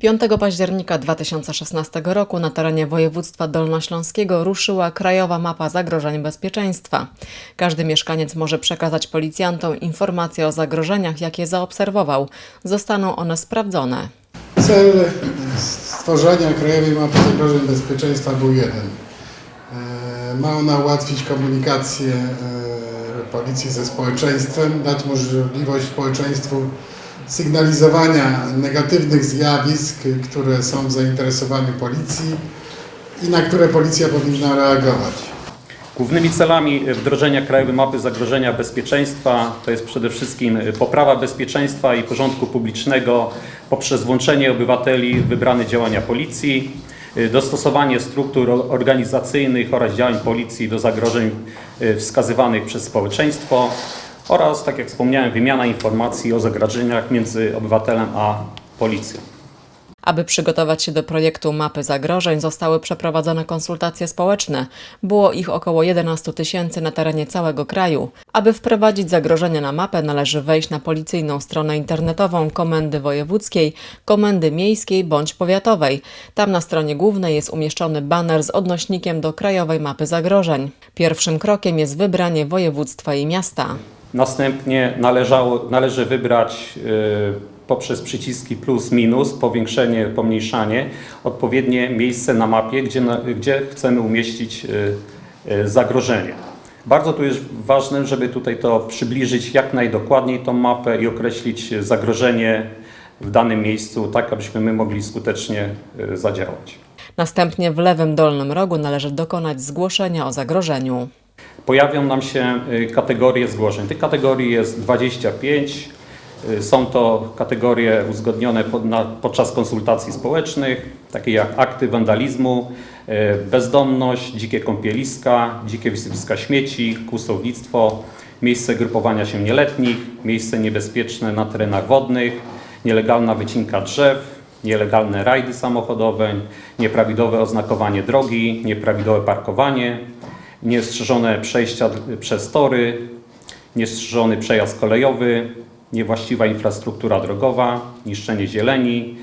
5 października 2016 roku na terenie województwa dolnośląskiego ruszyła Krajowa Mapa Zagrożeń Bezpieczeństwa. Każdy mieszkaniec może przekazać policjantom informacje o zagrożeniach, jakie zaobserwował. Zostaną one sprawdzone. Cel stworzenia Krajowej Mapy Zagrożeń Bezpieczeństwa był jeden. E, Ma ona ułatwić komunikację e, policji ze społeczeństwem, dać możliwość społeczeństwu sygnalizowania negatywnych zjawisk, które są w zainteresowaniu policji i na które policja powinna reagować. Głównymi celami wdrożenia Krajowej Mapy Zagrożenia Bezpieczeństwa to jest przede wszystkim poprawa bezpieczeństwa i porządku publicznego poprzez włączenie obywateli w wybrane działania policji, dostosowanie struktur organizacyjnych oraz działań policji do zagrożeń wskazywanych przez społeczeństwo oraz, tak jak wspomniałem, wymiana informacji o zagrożeniach między obywatelem a policją. Aby przygotować się do projektu mapy zagrożeń, zostały przeprowadzone konsultacje społeczne. Było ich około 11 tysięcy na terenie całego kraju. Aby wprowadzić zagrożenia na mapę, należy wejść na policyjną stronę internetową Komendy Wojewódzkiej, Komendy Miejskiej bądź Powiatowej. Tam na stronie głównej jest umieszczony baner z odnośnikiem do Krajowej Mapy Zagrożeń. Pierwszym krokiem jest wybranie województwa i miasta. Następnie należało, należy wybrać y, poprzez przyciski plus, minus, powiększenie, pomniejszanie, odpowiednie miejsce na mapie, gdzie, gdzie chcemy umieścić y, y, zagrożenie. Bardzo tu jest ważne, żeby tutaj to przybliżyć jak najdokładniej tą mapę i określić zagrożenie w danym miejscu, tak abyśmy my mogli skutecznie zadziałać. Następnie w lewym dolnym rogu należy dokonać zgłoszenia o zagrożeniu. Pojawią nam się y, kategorie zgłoszeń. Tych kategorii jest 25. Y, Są to kategorie uzgodnione podczas konsultacji społecznych, takie jak akty wandalizmu, y, bezdomność, dzikie kąpieliska, dzikie wysypiska śmieci, kłusownictwo, miejsce grupowania się nieletnich, miejsce niebezpieczne na terenach wodnych, nielegalna wycinka drzew, nielegalne rajdy samochodowe, nieprawidłowe oznakowanie drogi, nieprawidłowe parkowanie, niestrzeżone przejścia przez tory, niestrzeżony przejazd kolejowy, niewłaściwa infrastruktura drogowa, niszczenie zieleni,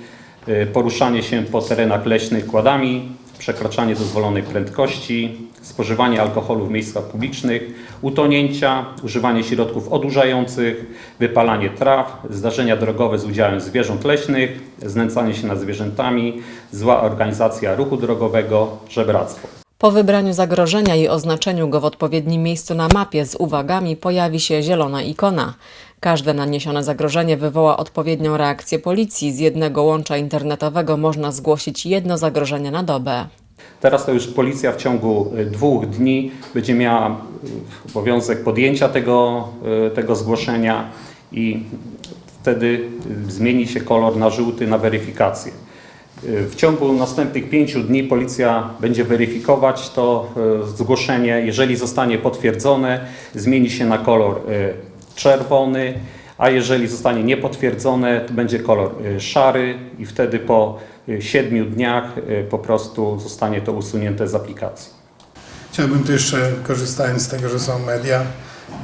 y, poruszanie się po terenach leśnych kładami, przekraczanie dozwolonej prędkości, spożywanie alkoholu w miejscach publicznych, utonięcia, używanie środków odurzających, wypalanie traw, zdarzenia drogowe z udziałem zwierząt leśnych, znęcanie się nad zwierzętami, zła organizacja ruchu drogowego, żebractwo. Po wybraniu zagrożenia i oznaczeniu go w odpowiednim miejscu na mapie z uwagami pojawi się zielona ikona. Każde naniesione zagrożenie wywoła odpowiednią reakcję policji. Z jednego łącza internetowego można zgłosić jedno zagrożenie na dobę. Teraz to już policja w ciągu y, dwóch dni będzie miała y, obowiązek podjęcia tego, y, tego zgłoszenia i wtedy zmieni się kolor na żółty na weryfikację. W ciągu następnych pięciu dni policja będzie weryfikować to y, zgłoszenie. Jeżeli zostanie potwierdzone, zmieni się na kolor y, czerwony, a jeżeli zostanie niepotwierdzone, to będzie kolor y, szary i wtedy po siedmiu dniach po prostu zostanie to usunięte z aplikacji. Chciałbym tu jeszcze, korzystając z tego, że są media,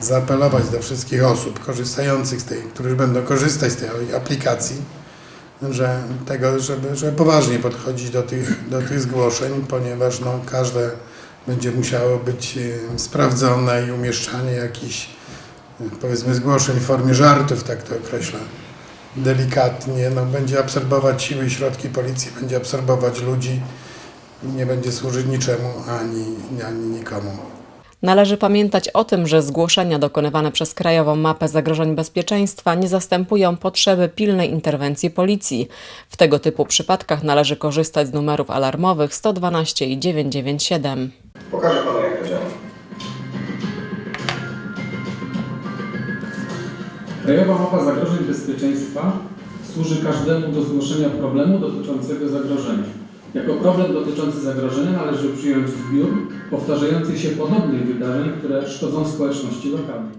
zaapelować do wszystkich osób korzystających z tej, którzy będą korzystać z tej aplikacji, że tego, żeby, żeby poważnie podchodzić do tych, do tych zgłoszeń, ponieważ no, każde będzie musiało być e, sprawdzone i umieszczanie jakichś e, powiedzmy zgłoszeń w formie żartów, tak to określę delikatnie, no, będzie absorbować siły i środki policji, będzie absorbować ludzi nie będzie służyć niczemu ani, ani nikomu. Należy pamiętać o tym, że zgłoszenia dokonywane przez Krajową Mapę Zagrożeń Bezpieczeństwa nie zastępują potrzeby pilnej interwencji policji. W tego typu przypadkach należy korzystać z numerów alarmowych 112 i 997. Pokażę panu jak to działa. Krajowa Mapa Zagrożeń Bezpieczeństwa służy każdemu do zgłoszenia problemu dotyczącego zagrożenia. Jako problem dotyczący zagrożenia należy przyjąć zbiór powtarzających się podobnych wydarzeń, które szkodzą społeczności lokalnej.